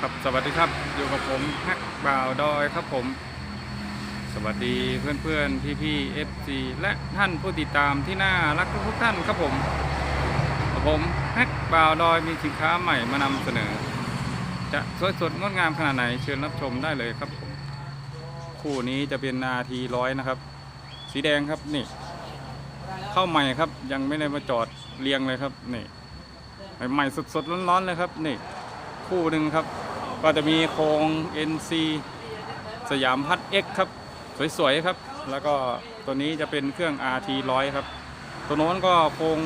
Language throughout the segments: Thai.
ครับสวัสดีครับอยู่กับผมแฮกบ่าวดอยครับผม สวัสดีเพื่อนเพื่อนพี่พี่เอฟซีและท่านผู้ติดตามที่น่ารักทุกท่านครับผมผมแฮกบ่าวดอยมีสินค้าใหม่มานำเสนอ จะสวยสดงดงามขนาดไหนเชิญรับชมได้เลยครับผมคู่นี้จะเป็นนาทีร้อยนะครับ สีแดงครับนี่ เข้าใหม่ครับยังไม่ได้มาจอดเรียงเลยครับนี่ใหม่ๆสดๆร้อนๆเลยครับนี่ คู่หนึ่งครับ ก็จะมีโครง NC สยามพัด X ครับ สวยๆครับ แล้วก็ตัวนี้จะเป็นเครื่อง RT 100 ครับ ตัวโน้นก็โครง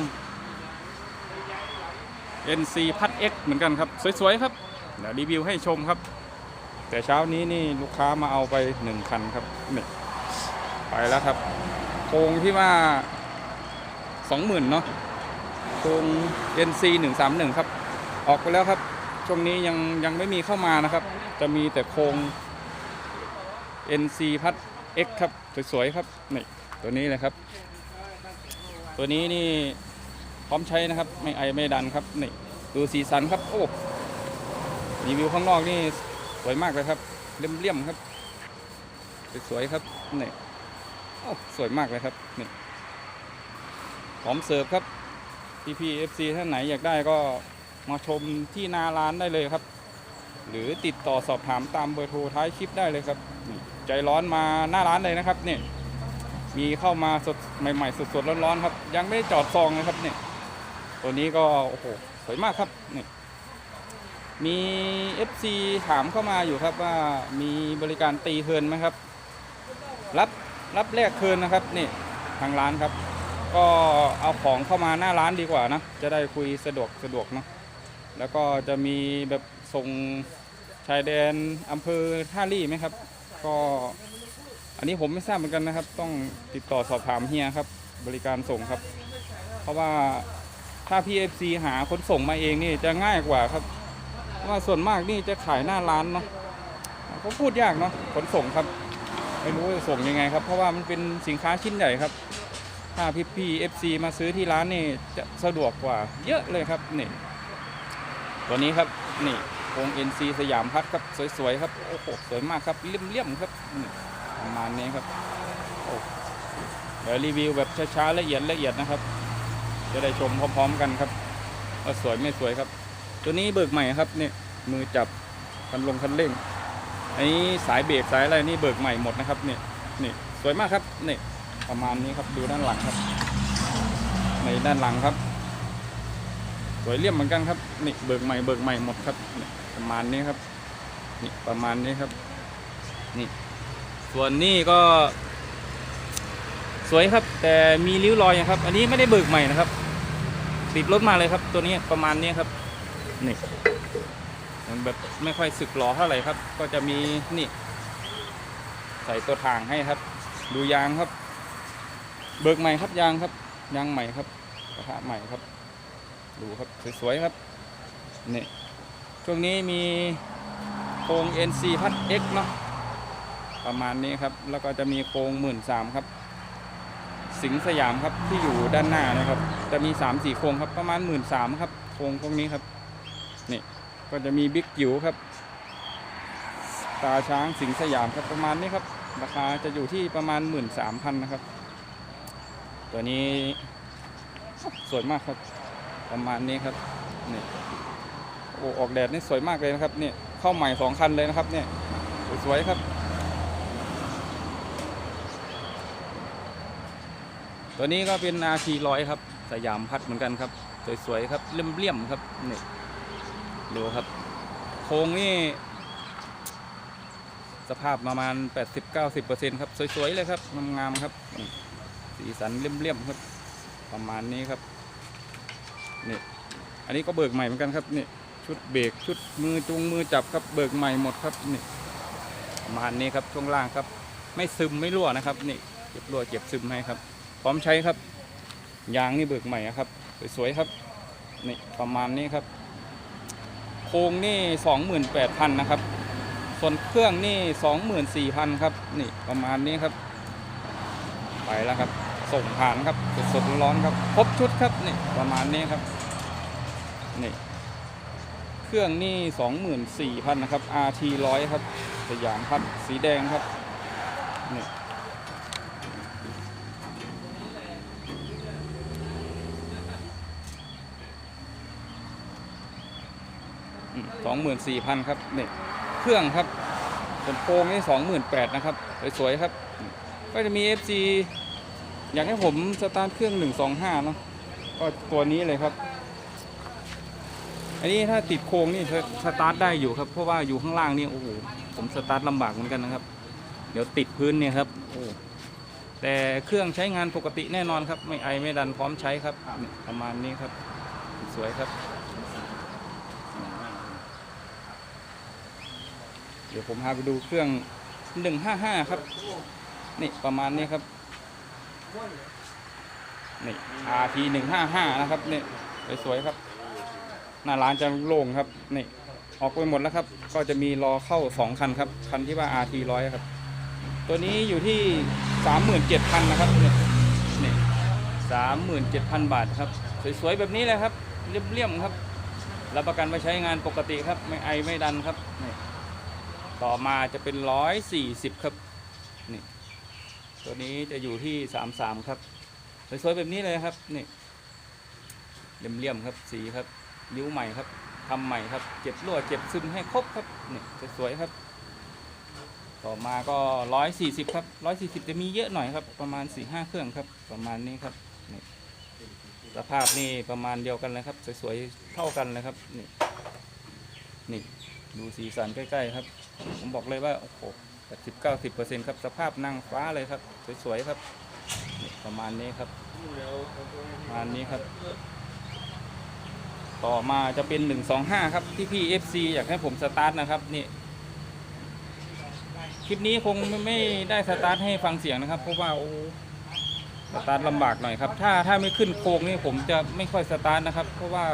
NC พัด X เหมือนกันครับ สวยๆครับเดี๋ยวรีวิวให้ชมครับ แต่เช้านี้นี่ลูกค้ามาเอาไปหนึ่งคันครับนี่ไปแล้วครับโครงที่ว่า20,000เนาะโครง NC 131 ครับ ออกไปแล้วครับ ช่วงนี้ยังยังไม่มีเข้ามานะครับ จะมีแต่โครง NC พัด X ครับ สวยๆครับนี่ตัวนี้เลยครับ ตัวนี้นี่พร้อมใช้นะครับ ไม่ไอไม่ดันครับนี่ดูสีสันครับ โอ้รีวิวข้างนอกนี่สวยมากเลยครับเลี่ยมๆครับ สวยๆครับนี่โอ้สวยมากเลยครับนี่พร้อมเสิร์ฟครับพี่พีเอฟซีท่านไหนอยากได้ก็ มาชมที่หนาร้านได้เลยครับ หรือติดต่อสอบถามตามเบอร์โทรท้ายคลิปได้เลยครับ ใจร้อนมาหน้าร้านเลยนะครับเนี่ยมีเข้ามาสดใหม่ๆสดๆร้อนๆครับ ยังไม่ได้จอดซองนะครับเนี่ยตัวนี้ก็โอ้โหสวยมากครับนี่มี FC ถามเข้ามาอยู่ครับว่ามีบริการตีเทิร์นไหมครับ รับรับแลกเทิร์นนะครับนี่ทางร้านครับ ก็เอาของเข้ามาหน้าร้านดีกว่านะ จะได้คุยสะดวกสะดวกเนาะ แล้วก็จะมีแบบส่งชายแดนอำเภอท่าลี่ไหมครับ ก็อันนี้ผมไม่ทราบเหมือนกันนะครับ ต้องติดต่อสอบถามเฮียครับ บริการส่งครับ เพราะว่าถ้า PFC หาขนส่งมาเองนี่จะง่ายกว่าครับว่าส่วนมากนี่จะขายหน้าร้านเนาะก็พูดยากเนาะขนส่งครับ ไม่รู้จะส่งยังไงครับ เพราะว่ามันเป็นสินค้าชิ้นใหญ่ครับ ถ้าพี่พี่เอฟซีมาซื้อที่ร้านนี่จะสะดวกกว่าเยอะเลยครับนี่ ตัวนี้ครับนี่วง NC สยามพัดครับสวยๆครับโอ้โหสวยมากครับเลี่ยมๆครับประมาณนี้ครับโอ้เดี๋ยวรีวิวแบบช้าๆละเอียดละเอียดนะครับ จะได้ชมพร้อมๆกันครับว่าสวยไม่สวยครับ ตัวนี้เบิกใหม่ครับนี่มือจับคันลงคันเร่งอันนี้สายเบรกสายอะไรนี่เบิกใหม่หมดนะครับนี่นี่สวยมากครับนี่ประมาณนี้ครับดูด้านหลังครับ ในด้านหลังครับ สวยเลี่ยมเหมือนกันครับนี่เบิกใหม่เบิกใหม่หมดครับประมาณนี้ครับนี่ประมาณนี้ครับนี่ส่วนนี้ก็ สวยครับ แต่มีริ้วรอยนะครับ อันนี้ไม่ได้เบิกใหม่นะครับติดรถมาเลยครับ ตัวนี้ประมาณนี้ครับนี่มันแบบไม่ค่อยสึกหลอเท่าไหร่ครับ ก็จะมีนี่ ใส่ตัวทางให้ครับ ดูยางครับ เบิกใหม่ครับยางครับ ยางใหม่ครับกระทะใหม่ครับ ดูครับสวยๆครับนี่ช่วงนี้มีโครง NC พัด X เนาะประมาณนี้ครับ แล้วก็จะมีโครงหมื่นสามครับ สิงห์สยามครับที่อยู่ด้านหน้านะครับ จะมี3ามสี่โครงครับประมาณหมื่นสามครับโครงพวกนี้ครับนี่ก็จะมีบิ๊กจิ๋วครับ ตาช้างสิงห์สยามครับประมาณนี้ครับ ราคาจะอยู่ที่ประมาณ1 3 0 0 0นะครับ ตัวนี้สวยมากครับ ประมาณนี้ครับนี่โอ้ออกแดดนี่สวยมากเลยนะครับเนี่ยเข้าใหม่สองคันเลยนะครับเนี่ยสวยๆครับ ตัวนี้ก็เป็นนาทีร้อยครับ สยามพัดเหมือนกันครับ สวยๆครับเลี่ยมๆครับนี่ดูครับ โครงนี่สภาพประมาณ 80-90%ครับ สวย ๆ เลยครับ งาม ๆ ครับ สีสันเลี่ยม ๆ ครับ ประมาณนี้ครับ นี่อันนี้ก็เบิกใหม่เหมือนกันครับนี่ชุดเบรกชุดมือจุงมือจับครับเบิกใหม่หมดครับนี่ประมาณนี้ครับช่วงล่างครับ ไม่ซึมไม่รั่วนะครับนี่เก็บรั่วเก็บซึมให้ครับ พร้อมใช้ครับ ยางนี่เบิกใหม่ครับ สวยๆครับนี่ประมาณนี้ครับ โครงนี่28,000นะครับ ส่วนเครื่องนี่สองหมื่นสี่พันครับ นี่ประมาณนี้ครับ ไปแล้วครับ ส่งผ่านครับสดๆร้อนครับครบชุดครับนี่ประมาณนี้ครับนี่เครื่องนี่สองหมื่นสี่พันนะครับ RT ร้อยครับ สยามพัดสีแดงครับนี่สองหมื่นสี่พันครับนี่เครื่องครับส่วนโครงนี่สองหมื่นแปดนะครับ สวยๆครับ ก็จะมี FC อยากให้ผมสตาร์ทเครื่อง125เนาะก็ตัวนี้เลยครับ อันนี้ถ้าติดโครงนี่สตาร์ทได้อยู่ครับ เพราะว่าอยู่ข้างล่างนี่โอ้โหผมสตาร์ทลำบากเหมือนกันนะครับ เดี๋ยวติดพื้นเนี่ยครับโอ้แต่เครื่องใช้งานปกติแน่นอนครับ ไม่ไอไม่ดันพร้อมใช้ครับประมาณนี้ครับ สวยครับ เดี๋ยวผมพาไปดูเครื่อง155ครับ นี่ประมาณนี้ครับ นี่ RT 155นะครับนี่สวยๆครับ หน้าร้านจะโล่งครับนี่ออกไปหมดแล้วครับ ก็จะมีรอเข้า2คันครับ คันที่ว่า RT 100ครับ ตัวนี้อยู่ที่37,000นเจ็ดพันนะครับนี่นี่37,000บาทครับ สวยๆแบบนี้เลยครับเรียบๆครับรับประกันมาใช้งานปกติครับ ไม่ไอไม่ดันครับนี่ต่อมาจะเป็น140ครับนี่ ตัวนี้จะอยู่ที่33ครับสวยๆแบบนี้เลยครับนี่เลี่ยมๆครับสีครับนิ้วใหม่ครับทำใหม่ครับเจ็บรั่วเจ็บซึมให้ครบครับนี่สวยๆครับ ต่อมาก็140ครับ140จะมีเยอะหน่อยครับ ประมาณ4-5เครื่องครับ ประมาณนี้ครับนี่สภาพนี่ประมาณเดียวกันเลยครับ สวยๆเท่ากันเลยครับนี่นี่ดูสีสันใกล้ ๆ ครับ ผมบอกเลยว่าโอ้โห 80-90%ครับ สภาพนั่งฟ้าเลยครับ สวยๆครับ ประมาณนี้ครับประมาณนี้ครับ ต่อมาจะเป็น 125 ครับที่พี่ FC อยากให้ผมสตาร์ทนะครับนี่คลิปนี้คงไม่ได้สตาร์ทให้ฟังเสียงนะครับ เพราะว่าโอ้สตาร์ทลำบากหน่อยครับ ถ้าถ้าไม่ขึ้นโค้งนี่ผมจะไม่ค่อยสตาร์ทนะครับ เพราะว่า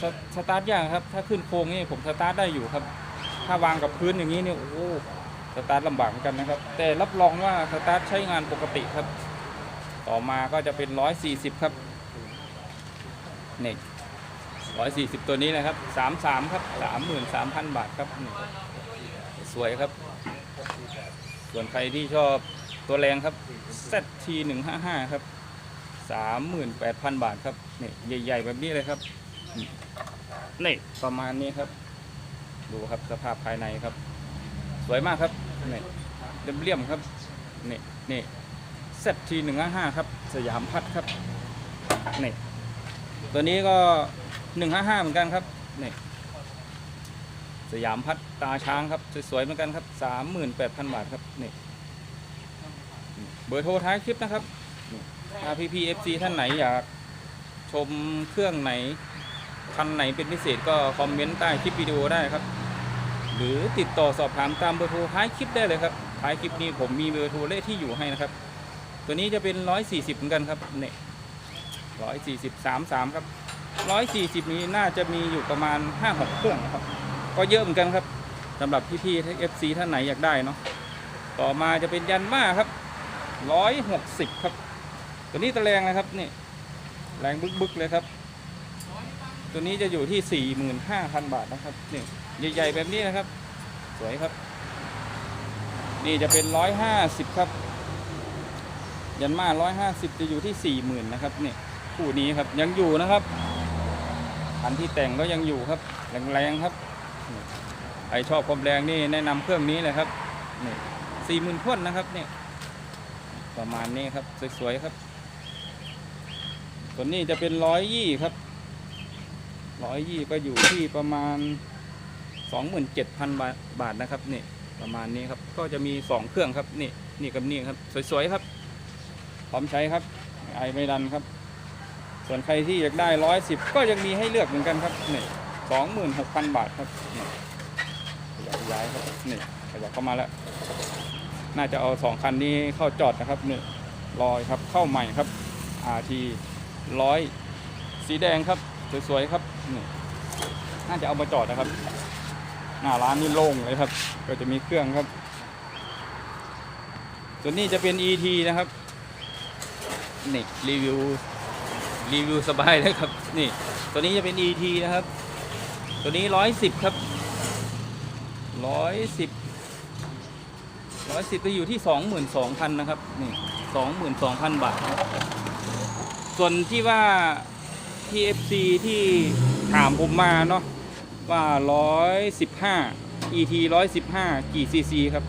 สสตาร์ทยากครับ ถ้าขึ้นโค้งนี่ผมสตาร์ทได้อยู่ครับ ถ้าวางกับพื้นอย่างนี้เนี่ยโอ้ สตาร์ทลำบากเหมือนกันนะครับ แต่รับรองว่าสตาร์ทใช้งานปกติครับ ต่อมาก็จะเป็น 140 ครับนี่140 ตัวนี้นะครับ 33 ครับ 33,000 บาทครับ สวยครับ ส่วนใครที่ชอบตัวแรงครับ ZT 155 ครับ 38,000 บาทครับนี่ใหญ่ ๆ แบบนี้เลยครับนี่นี่ประมาณนี้ครับ ดูครับสภาพภายในครับ สวยมากครับ นี่เรียบๆครับนี่นี่ ZT 155ครับ สยามพัดครับนี่ตัวนี้ก็155เหมือนกันครับนี่สยามพัดตาช้างครับ สวยๆเหมือนกันครับ38,000บาทครับนี่เบอร์โทรท้ายคลิปนะครับถ้าพี่พีเอฟซีท่านไหนอยากชมเครื่องไหน คันไหนเป็นพิเศษก็คอมเมนต์ใต้คลิปวิดีโอได้ครับ หรือติดต่อสอบถามตามเบอร์โทรท้ายคลิปได้เลยครับท้ายคลิปนี้ผมมีเบอร์โทรเลขที่อยู่ให้นะครับ ตัวนี้จะเป็น 140เหมือนกันครับเนี่ย140 33ครับ140นี้น่าจะมีอยู่ประมาณ5-6เครื่องนะครับ ก็เยอะเหมือนกันครับสำหรับพี่ๆ FC ท่านไหนอยากได้เนาะต่อมาจะเป็นยันมาครับ160ครับ ตัวนี้ตะแรงนะครับนี่แรงบึกๆเลยครับ ตัวนี้จะอยู่ที่45,000บาทนะครับนี่ใหญ่ๆแบบนี้นะครับ สวยครับ นี่จะเป็น150ครับ ยันมา150จะอยู่ที่40,000นนะครับนี่คู่นี้ครับยังอยู่นะครับอันที่แต่งก็ยังอยู่ครับแรงๆครับใครชอบความแรงนี่แนะนำเครื่องนี้เลยครับนี่สี่หมื่นพ่นนะครับนี่ประมาณนี้ครับสวยๆครับตัวนี้จะเป็นร้อยยี่ครับร้อยยี่ก็อยู่ที่ประมาณ สองหมื่นเจ็ดพันบาทนะครับนี่ประมาณนี้ครับก็จะมีสองเครื่องครับนี่นี่กับนี่ครับ สวยๆครับ พร้อมใช้ครับไอไม่ดันครับ ส่วนใครที่อยากได้ร้อยสิบก็ยังมีให้เลือกเหมือนกันครับนี่สองหมื่นหกพันบาทครับนี่ขยับย้ายครับนี่ขยับเข้ามาแล้ว น่าจะเอาสองคันนี้เข้าจอดนะครับนี่รอยครับเข้าใหม่ครับ RT ร้อยสีแดงครับ สวยๆครับนี่น่าจะเอามาจอดนะครับ หน้าร้านนี่โล่งเลยครับ ก็จะมีเครื่องครับ ส่วนนี้จะเป็น ET นะครับนี่รีวิวรีวิวสบายเลยครับ นี่ ตัวนี้จะเป็น ET นะครับ ตัวนี้ร้อยสิบครับร้อยสิบร้อยสิบจะอยู่ที่สองหมื่นสองพันนะครับนี่สองหมื่นสองพันบาท ส่วนที่ว่าที่ FC ที่ถามผมมาเนาะ ว่าร้อยสิบห้า ET ร้อยสิบห้ากี่ซีซีครับ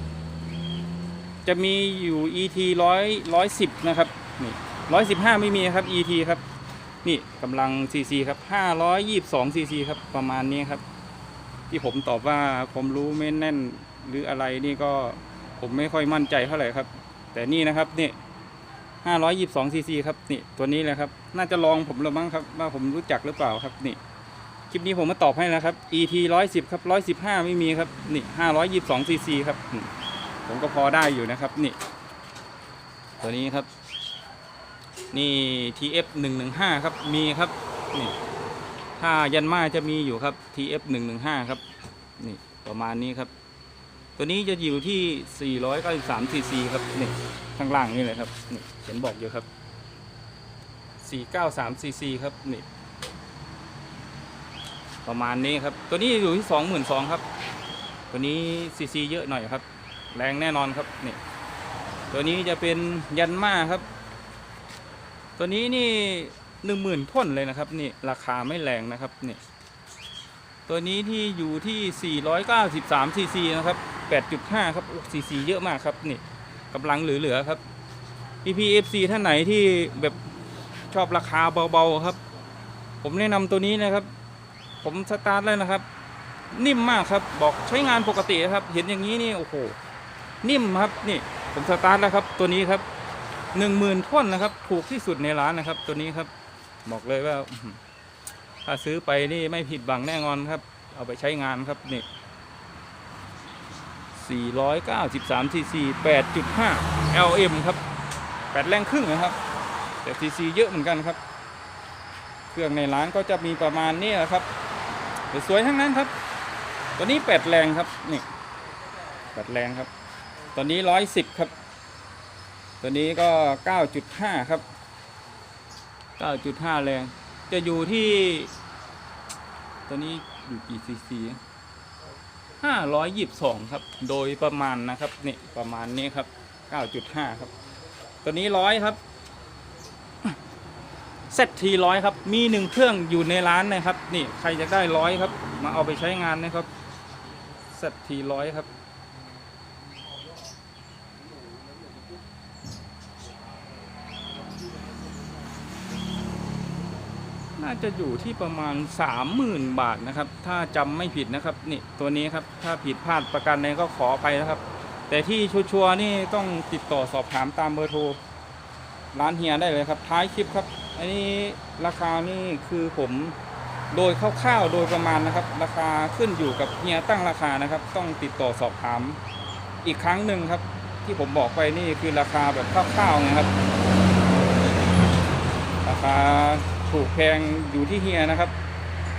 จะมีอยู่ ET ร้อยร้อยสิบนะครับ นี่ร้อยสิบห้าไม่มีครับ ET ครับ นี่กำลัง CC ครับ 522 CC ครับ ประมาณนี้ครับ ที่ผมตอบว่าผมรู้ไม่แน่นหรืออะไรนี่ก็ผมไม่ค่อยมั่นใจเท่าไหร่ครับ แต่นี่นะครับนี่522 CC ครับ นี่ ตัวนี้เลยครับ น่าจะลองผมแล้วมั้งครับ ว่าผมรู้จักหรือเปล่าครับ นี่ คลิปนี้ผมมาตอบให้นะครับ ET 110ครับ 115 ไม่มีครับ นี่ 522 CC ครับอืมผมก็พอได้อยู่นะครับ นี่ ตัวนี้ครับ นี่ TF 115 ครับ มีครับ นี่ ถ้ายันมาจะมีอยู่ครับ TF 115 ครับ นี่ ประมาณนี้ครับ ตัวนี้จะอยู่ที่ 493 cc ครับ นี่ ข้างล่างนี่เลยครับ นี่เขียนบอกอยู่ครับ 493 cc ครับ นี่ ประมาณนี้ครับ ตัวนี้อยู่ที่22,000ครับ ตัวนี้ cc เยอะหน่อยครับ แรงแน่นอนครับนี่ตัวนี้จะเป็นยันมาครับ ตัวนี้นี่หนึ่งหมื่นท่นเลยนะครับนี่ราคาไม่แรงนะครับนี่ตัวนี้ที่อยู่ที่493ซีซีนะครับ8.5ครับซีซีเยอะมากครับนี่กำลังเหลือๆครับ PPFC ท่านไหนที่แบบชอบราคาเบาๆครับ ผมแนะนำตัวนี้นะครับ ผมสตาร์ทแล้วนะครับ นิ่มมากครับบอกใช้งานปกติครับ เห็นอย่างนี้นี่โอ้โหนิ่มครับนี่ผมสตาร์ทแล้วครับ ตัวนี้ครับหนึ่งหมื่นท่อนนะครับ ถูกที่สุดในร้านนะครับ ตัวนี้ครับ บอกเลยว่า ถ้าซื้อไปนี่ไม่ผิดหวังแน่นอนครับ เอาไปใช้งานครับนี่493 cc 8.5 LM ครับ8แรงครึ่งนะครับ แต่ cc เยอะเหมือนกันครับ เครื่องในร้านก็จะมีประมาณนี้แหละครับ สวยๆทั้งนั้นครับ ตัวนี้8แรงครับนี่8แรงครับ ตัวนี้110ครับ ตัวนี้ก็9.5ครับ9.5แรง จะอยู่ที่ ตัวนี้อยู่กี่ซีซี522ครับ โดยประมาณนะครับนี่ประมาณนี้ครับ9.5ครับ ตัวนี้ร้อยครับ เซตทีร้อยครับ มีหนึ่งเครื่องอยู่ในร้านนะครับ นี่ใครจะได้ร้อยครับ มาเอาไปใช้งานนะครับเซตทีร้อยครับ น่าจะอยู่ที่ประมาณ 30,000 บาทนะครับ ถ้าจำไม่ผิดนะครับ นี่ตัวนี้ครับ ถ้าผิดพลาดประกันใดก็ขอไปนะครับ แต่ที่ชัวร์ๆนี่ต้องติดต่อสอบถามตามเบอร์โทร ร้านเฮียได้เลยครับ ท้ายคลิปครับ อันนี้ราคานี่คือผมโดยคร่าวๆโดยประมาณนะครับ ราคาขึ้นอยู่กับเฮียตั้งราคานะครับ ต้องติดต่อสอบถามอีกครั้งหนึ่งครับ ที่ผมบอกไปนี่คือราคาแบบคร่าวๆนะครับ ราคาถูกแพงอยู่ที่เฮียนะครับ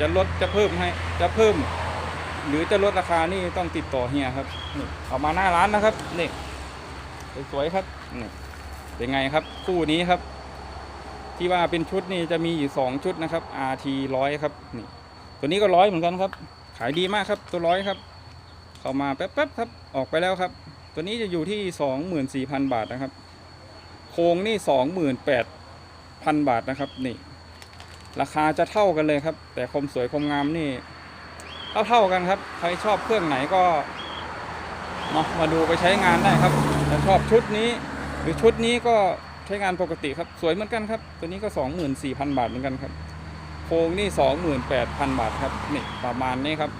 จะลดจะเพิ่มให้จะเพิ่ม หรือจะลดราคานี่ต้องติดต่อเฮียครับนี่เอามาหน้าร้านนะครับนี่สวยๆครับนี่ เป็นไงครับคู่นี้ครับ ที่ว่าเป็นชุดนี่จะมีอยู่สองชุดนะครับ RT ร้อยครับนี่ตัวนี้ก็ร้อยเหมือนกันครับ ขายดีมากครับตัวร้อยครับ เข้ามาแป๊บๆครับออกไปแล้วครับ ตัวนี้จะอยู่ที่สองหมื่นสี่พันบาทนะครับ โครงนี่สองหมื่นแปดพันบาทนะครับนี่ ราคาจะเท่ากันเลยครับ แต่คมสวยคมงามนี่เท่าเท่าๆกันครับ ใครชอบเครื่องไหนก็เนามาดูไปใช้งานได้ครับถ้าชอบชุดนี้ หรือชุดนี้ก็ใช้งานปกติครับ สวยเหมือนกันครับ ตัวนี้ก็ 24,000 บาทเหมือนกันครับโครงนี่ 28,000 บาทครับนี่ประมาณนี้ครับ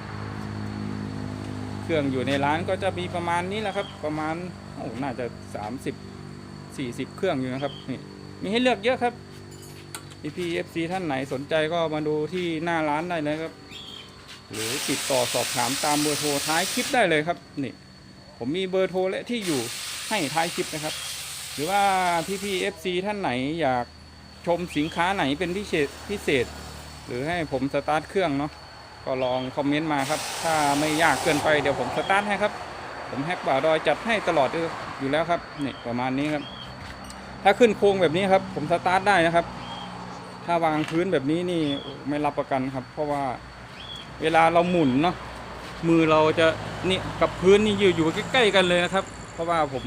เครื่องอยู่ในร้านก็จะมีประมาณนี้แหละครับ ประมาณโอ้น่าจะ 30 40 เครื่องอยู่นะครับนี่มีให้เลือกเยอะครับ PPFC ท่านไหนสนใจก็มาดูที่หน้าร้านได้เลยครับ หรือติดต่อสอบถามตามเบอร์โทรท้ายคลิปได้เลยครับนี่ผมมีเบอร์โทรและที่อยู่ให้ท้ายคลิปนะครับ หรือว่า PPFC ท่านไหนอยากชมสินค้าไหนเป็นพิเศษพิเศษ หรือให้ผมสตาร์ทเครื่องเนาะก็ลองคอมเมนต์มาครับ ถ้าไม่ยากเกินไปเดี๋ยวผมสตาร์ทให้ครับ ผมแฮกบ่าดอยจัดให้ตลอดอยู่แล้วครับนี่ประมาณนี้ครับ ถ้าขึ้นโครงแบบนี้ครับ ผมสตาร์ทได้นะครับ ถ้าวางพื้นแบบนี้นี่ไม่รับประกันครับ เพราะว่าเวลาเราหมุนเนาะมือเราจะนี่กับพื้นนี่อยู่อยู่ใกล้ๆกันเลยนะครับ เพราะว่าผม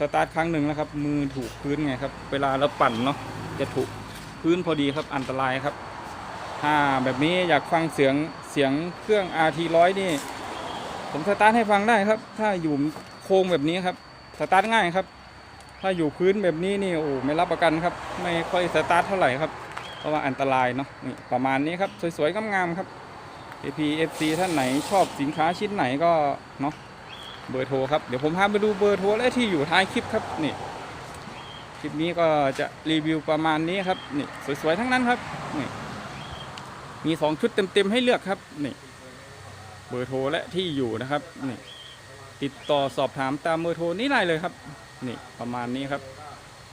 สตาร์ทครั้งหนึ่งแล้วครับ มือถูกพื้นไงครับ เวลาเราปั่นเนาะจะถูกพื้นพอดีครับอันตรายครับ ถ้าแบบนี้อยากฟังเสียงเสียงเครื่อง RT ร้อยนี่ ผมสตาร์ทให้ฟังได้ครับ ถ้าอยู่โค้งแบบนี้ครับสตาร์ทง่ายครับ ถ้าอยู่พื้นแบบนี้นี่โอ้ไม่รับประกันครับ ไม่ค่อยสตาร์ทเท่าไหร่ครับ เพราะว่าอันตรายเนาะนี่ประมาณนี้ครับ สวยๆงามๆครับ APFC ท่านไหนชอบสินค้าชิ้นไหนก็เนาะ เบอร์โทรครับเดี๋ยวผมพาไปดูเบอร์โทรและที่อยู่ท้ายคลิปครับนี่คลิปนี้ก็จะรีวิวประมาณนี้ครับนี่สวยๆทั้งนั้นครับนี่มีสองชุดเต็มๆให้เลือกครับนี่เบอร์โทรและที่อยู่นะครับนี่ติดต่อสอบถามตามเบอร์โทรนี้ได้เลยครับนี่ประมาณนี้ครับ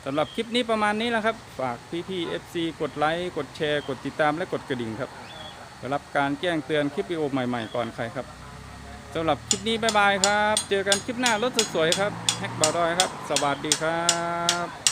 สำหรับคลิปนี้ประมาณนี้แหละครับ ฝากพี่ๆ FC กดไลค์กดแชร์ กดติดตามและกดกระดิ่งครับรับการแจ้งเตือนคลิปวิดีโอใหม่ๆก่อนใครครับ สำหรับคลิปนี้บายบายครับ เจอกันคลิปหน้ารถสวยๆครับแฮกบารอยครับ สวัสดีครับ